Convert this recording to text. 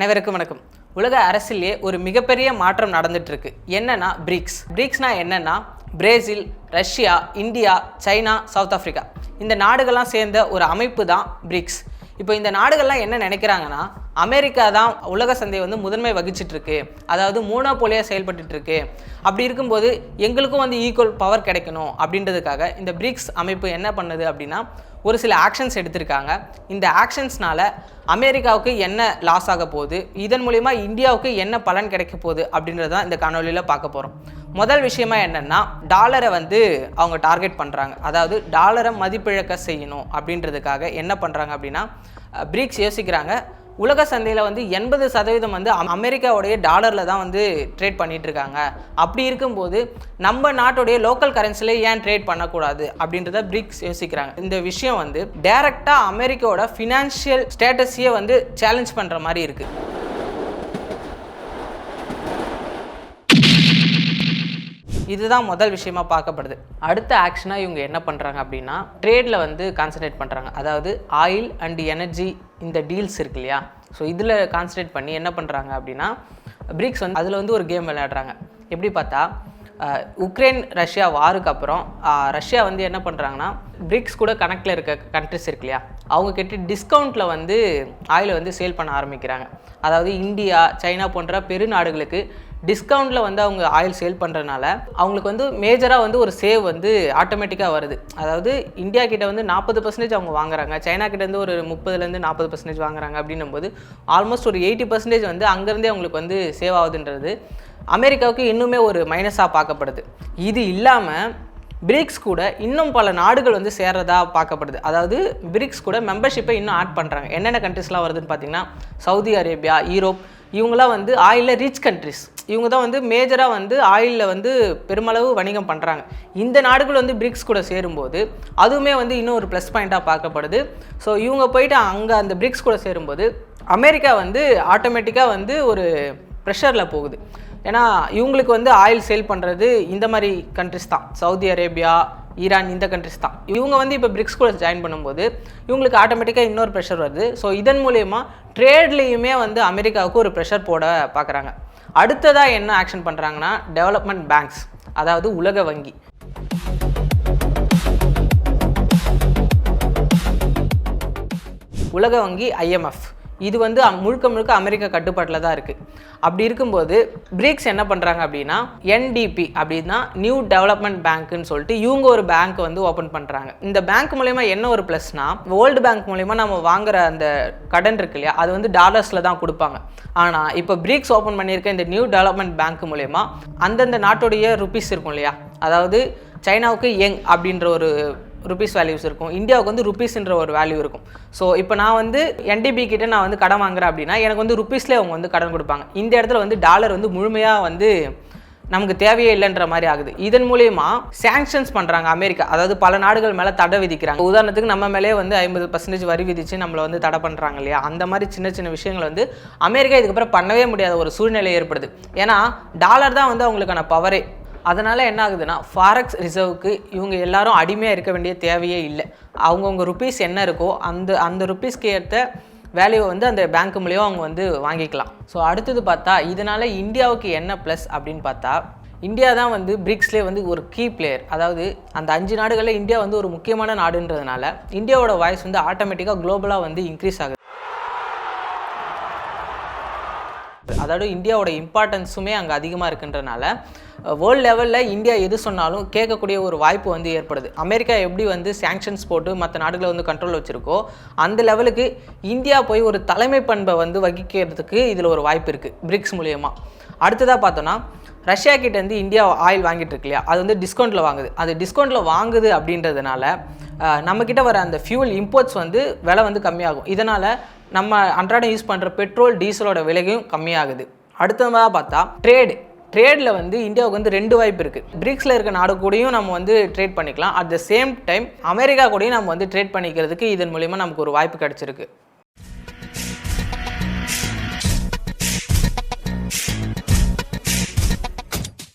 அனைவருக்கும் வணக்கம். உலக அரசியலே ஒரு மிகப்பெரிய மாற்றம் நடந்துட்டு இருக்கு என்னன்னா பிரிக்ஸ் பிரிக்ஸ்னா என்னன்னா Brazil Russia India China South Africa இந்த நாடுகள்லாம் சேர்ந்த ஒரு அமைப்பு தான் பிரிக்ஸ் இப்போ இந்த நாடுகள்லாம் என்ன நினைக்கிறாங்கன்னா அமெரிக்கா தான் உலக சந்தையை வந்து முதன்மை வகிச்சிட்டு இருக்கு அதாவது மூனோபோலியாக செயல்பட்டு இருக்கு அப்படி இருக்கும்போது எங்களுக்கும் வந்து ஈக்குவல் பவர் கிடைக்கணும் அப்படின்றதுக்காக இந்த பிரிக்ஸ் அமைப்பு என்ன பண்ணுது அப்படின்னா ஒரு சில ஆக்ஷன்ஸ் எடுத்திருக்காங்க. இந்த ஆக்ஷன்ஸ்னால அமெரிக்காவுக்கு என்ன லாஸ் ஆக போகுது? இதன் மூலிமா இந்தியாவுக்கு என்ன பலன் கிடைக்க போகுது? அப்படின்றது தான் இந்த காணொலியில் பார்க்க போகிறோம் முதல் விஷயமா என்னென்னா டாலரை வந்து அவங்க டார்கெட் பண்ணுறாங்க அதாவது டாலரை மதிப்பிழக்க செய்யணும் அப்படின்றதுக்காக என்ன பண்ணுறாங்க அப்படின்னா பிரிக்ஸ் யோசிக்கிறாங்க. உலக சந்தையில் வந்து எண்பது சதவீதம் வந்து அம்- அமெரிக்காவுடைய டாலரில் தான் வந்து ட்ரேட் பண்ணிட்டு இருக்காங்க. அப்படி இருக்கும்போது நம்ம நாட்டுடைய லோக்கல் கரன்சிலே ஏன் ட்ரேட் பண்ணக்கூடாது அப்படின்றத பிரிக்ஸ் யோசிக்கிறாங்க. இந்த விஷயம் வந்து டைரெக்டாக அமெரிக்காவோட ஃபினான்ஷியல் ஸ்டேட்டஸையே வந்து சேலஞ்ச் பண்ணுற மாதிரி இருக்குது இதுதான் முதல் விஷயமா பார்க்கப்படுது. அடுத்த ஆக்ஷனாக இவங்க என்ன பண்ணுறாங்க அப்படின்னா ட்ரேடில் வந்து கான்சன்ட்ரேட் பண்ணுறாங்க அதாவது ஆயில் அண்ட் எனர்ஜி இந்த டீல்ஸ் இருக்கு இல்லையா? ஸோ இதில் கான்சன்ட்ரேட் பண்ணி என்ன பண்ணுறாங்க அப்படின்னா பிரிக்ஸ் வந்து அதில் வந்து ஒரு கேம் விளையாடுறாங்க. எப்படி பார்த்தா உக்ரைன் ரஷ்யா வாருக்கு அப்புறம் ரஷ்யா வந்து என்ன பண்ணுறாங்கன்னா பிரிக்ஸ் கூட கனெக்டில் இருக்க கண்ட்ரிஸ் இருக்கு இல்லையா? அவங்க கிட்ட டிஸ்கவுண்ட்டில் வந்து ஆயிலை வந்து சேல் பண்ண ஆரம்பிக்கிறாங்க. அதாவது இந்தியா சைனா போன்ற பெருநாடுகளுக்கு டிஸ்கவுண்ட்டில் வந்து அவங்க ஆயில் சேல் பண்ணுறனால அவங்களுக்கு வந்து மேஜராக வந்து ஒரு சேவ் வந்து ஆட்டோமேட்டிக்காக வருது. அதாவது இந்தியா கிட்ட வந்து நாற்பது பர்சன்டேஜ் அவங்க வாங்குறாங்க. சைனா கிட்ட ஒரு முப்பதுலேருந்து நாற்பது பர்சன்டேஜ் வாங்குறாங்க அப்படின்னும் போது ஆல்மோஸ்ட் ஒரு எயிட்டி பர்சன்டேஜ் வந்து அங்கேருந்தே அவங்களுக்கு வந்து சேவ் ஆகுதுன்றது அமெரிக்காவுக்கு இன்னுமே ஒரு மைனஸாக பார்க்கப்படுது. இது இல்லாமல் பிரிக்ஸ் கூட இன்னும் பல நாடுகள் வந்து சேர்றதா பார்க்கப்படுது. அதாவது பிரிக்ஸ் கூட மெம்பர்ஷிப்பை இன்னும் ஆட் பண்ணுறாங்க என்னென்ன கண்ட்ரிஸ்லாம் வருதுன்னு பார்த்தீங்கன்னா சவுதி அரேபியா ஈரோப் இவங்களாம் வந்து ஆயிலில் ரிச் கண்ட்ரிஸ் இவங்க தான் வந்து மேஜராக வந்து ஆயிலில் வந்து பெருமளவு வணிகம் பண்ணுறாங்க இந்த நாடுகள் வந்து பிரிக்ஸ் கூட சேரும்போது அதுவுமே வந்து இன்னும் ஒரு ப்ளஸ் பாயிண்ட்டாக பார்க்கப்படுது. ஸோ இவங்க போயிட்டு அங்கே அந்த பிரிக்ஸ் கூட சேரும்போது அமெரிக்கா வந்து ஆட்டோமேட்டிக்காக வந்து ஒரு ப்ரெஷரில் போகுது. ஏன்னா இவங்களுக்கு வந்து ஆயில் சேல் பண்ணுறது இந்த மாதிரி கண்ட்ரிஸ் தான். சவுதி அரேபியா ஈரான் இந்த கண்ட்ரிஸ் தான். இவங்க வந்து இப்போ பிரிக்ஸ் கூட ஜாயின் பண்ணும்போது இவங்களுக்கு ஆட்டோமேட்டிக்காக இன்னொரு ப்ரெஷர் வருது. ஸோ இதன் மூலயமா ட்ரேட்லேயுமே வந்து அமெரிக்காவுக்கு ஒரு ப்ரெஷர் போட பார்க்குறாங்க அடுத்ததாக என்ன ஆக்ஷன் பண்ணுறாங்கன்னா டெவலப்மெண்ட் பேங்க்ஸ் அதாவது உலக வங்கி. உலக வங்கி ஐஎம்எஃப் இது வந்து முழுக்க முழுக்க அமெரிக்கா கட்டுப்பாட்டில் தான் இருக்குது அப்படி இருக்கும்போது பிரிக்ஸ் என்ன பண்ணுறாங்க அப்படின்னா என்டிபி அப்படின்னா நியூ டெவலப்மெண்ட் பேங்க்குன்னு சொல்லிட்டு இவங்க ஒரு பேங்க் வந்து ஓப்பன் பண்ணுறாங்க இந்த பேங்க் மூலயமா என்ன ஒரு ப்ளஸ்னா வேர்ல்டு பேங்க் மூலயமா நம்ம வாங்குற அந்த கடன் இருக்கு இல்லையா அது வந்து டாலர்ஸில் தான் கொடுப்பாங்க. ஆனால் இப்போ பிரிக்ஸ் ஓப்பன் பண்ணியிருக்க இந்த நியூ டெவலப்மெண்ட் பேங்க் மூலயமா அந்தந்த நாட்டுடைய ருபீஸ் இருக்கும் இல்லையா அதாவது சைனாவுக்கு எங் அப்படின்ற ஒரு ருபீஸ் வேல்யூஸ் இருக்கும். இந்தியாவுக்கு வந்து ருபீஸ்ன்ற ஒரு வேல்யூ இருக்கும். ஸோ இப்போ நான் வந்து என்டிபி கிட்ட நான் வந்து கடன் வாங்குறேன் அப்படின்னா எனக்கு வந்து ருபீஸ்லேயே அவங்க வந்து கடன் கொடுப்பாங்க. இந்த இடத்துல வந்து டாலர் வந்து முழுமையாக வந்து நமக்கு தேவையே இல்லைன்ற மாதிரி ஆகுது. இதன் மூலயமா சேங்ஷன்ஸ் பண்ணுறாங்க அமெரிக்கா. அதாவது பல நாடுகள் மேலே தடை விதிக்கிறாங்க. உதாரணத்துக்கு நம்ம மேலே வந்து ஐம்பது பர்சன்டேஜ் வரி விதித்து நம்மளை வந்து தடை பண்ணுறாங்க இல்லையா? அந்த மாதிரி சின்ன சின்ன விஷயங்கள் வந்து அமெரிக்கா இதுக்கப்புறம் பண்ணவே முடியாத ஒரு சூழ்நிலை ஏற்படுது. ஏன்னா டாலர் தான் வந்து அவங்களுக்கான பவரே அதனால் என்ன ஆகுதுன்னா ஃபாரக்ஸ் ரிசர்வுக்கு இவங்க எல்லாரும் அடிமையாக இருக்க வேண்டிய தேவையே இல்லை. அவங்கவுங்க ருபீஸ் என்ன இருக்கோ அந்த அந்த ருபீஸ்க்கு ஏற்ற வேல்யூவை வந்து அந்த பேங்க் மூலியம் அவங்க வந்து வாங்கிக்கலாம். ஸோ அடுத்தது பார்த்தா இதனால் இந்தியாவுக்கு என்ன ப்ளஸ் அப்படின்னு பார்த்தா இந்தியா தான் வந்து பிரிக்ஸ்லேயே வந்து ஒரு கீ பிளேயர் அதாவது அந்த அஞ்சு நாடுகளில் இந்தியா வந்து ஒரு முக்கியமான நாடுன்றதுனால இந்தியாவோட வாய்ஸ் வந்து ஆட்டோமேட்டிக்காக குளோபலாக வந்து இன்க்ரீஸ் ஆகுது. அதாவது இந்தியாவோட இம்பார்ட்டன்ஸுமே அங்கே அதிகமாக இருக்குன்றனால வேர்ல்டு லெவலில் இந்தியா எது சொன்னாலும் கேட்கக்கூடிய ஒரு வாய்ப்பு வந்து ஏற்படுது. அமெரிக்கா எப்படி வந்து சேங்ஷன்ஸ் போட்டு மற்ற நாடுகளை வந்து கண்ட்ரோல் வச்சுருக்கோ அந்த லெவலுக்கு இந்தியா போய் ஒரு தலைமை பண்பை வந்து வகிக்கிறதுக்கு இதில் ஒரு வாய்ப்பு இருக்குது பிரிக்ஸ் மூலயமா. அடுத்ததாக பார்த்தோன்னா ரஷ்யா கிட்டேருந்து இந்தியா ஆயில் வாங்கிட்டு இருக்கு இல்லையா? அது வந்து டிஸ்கவுண்ட்டில் வாங்குது. அது டிஸ்கவுண்ட்டில் வாங்குது அப்படின்றதுனால நம்மக்கிட்ட வர அந்த ஃபியூல் இம்போர்ட்ஸ் வந்து விலை வந்து கம்மியாகும். இதனால் நம்ம அன்றாடம் யூஸ் பண்ணுற பெட்ரோல் டீசலோட விலையும் கம்மியாகுது. அடுத்ததாக பார்த்தா ட்ரேடு ட்ரேடில் வந்து இந்தியாவுக்கு வந்து ரெண்டு வாய்ப்பு இருக்குது பிரிக்ஸில் இருக்க நாடு கூடயும் நம்ம வந்து ட்ரேட் பண்ணிக்கலாம். At the same time America கூடயும் நம்ம வந்து ட்ரேட் பண்ணிக்கிறதுக்கு இதன் மூலிமா நமக்கு ஒரு வாய்ப்பு கிடச்சிருக்கு.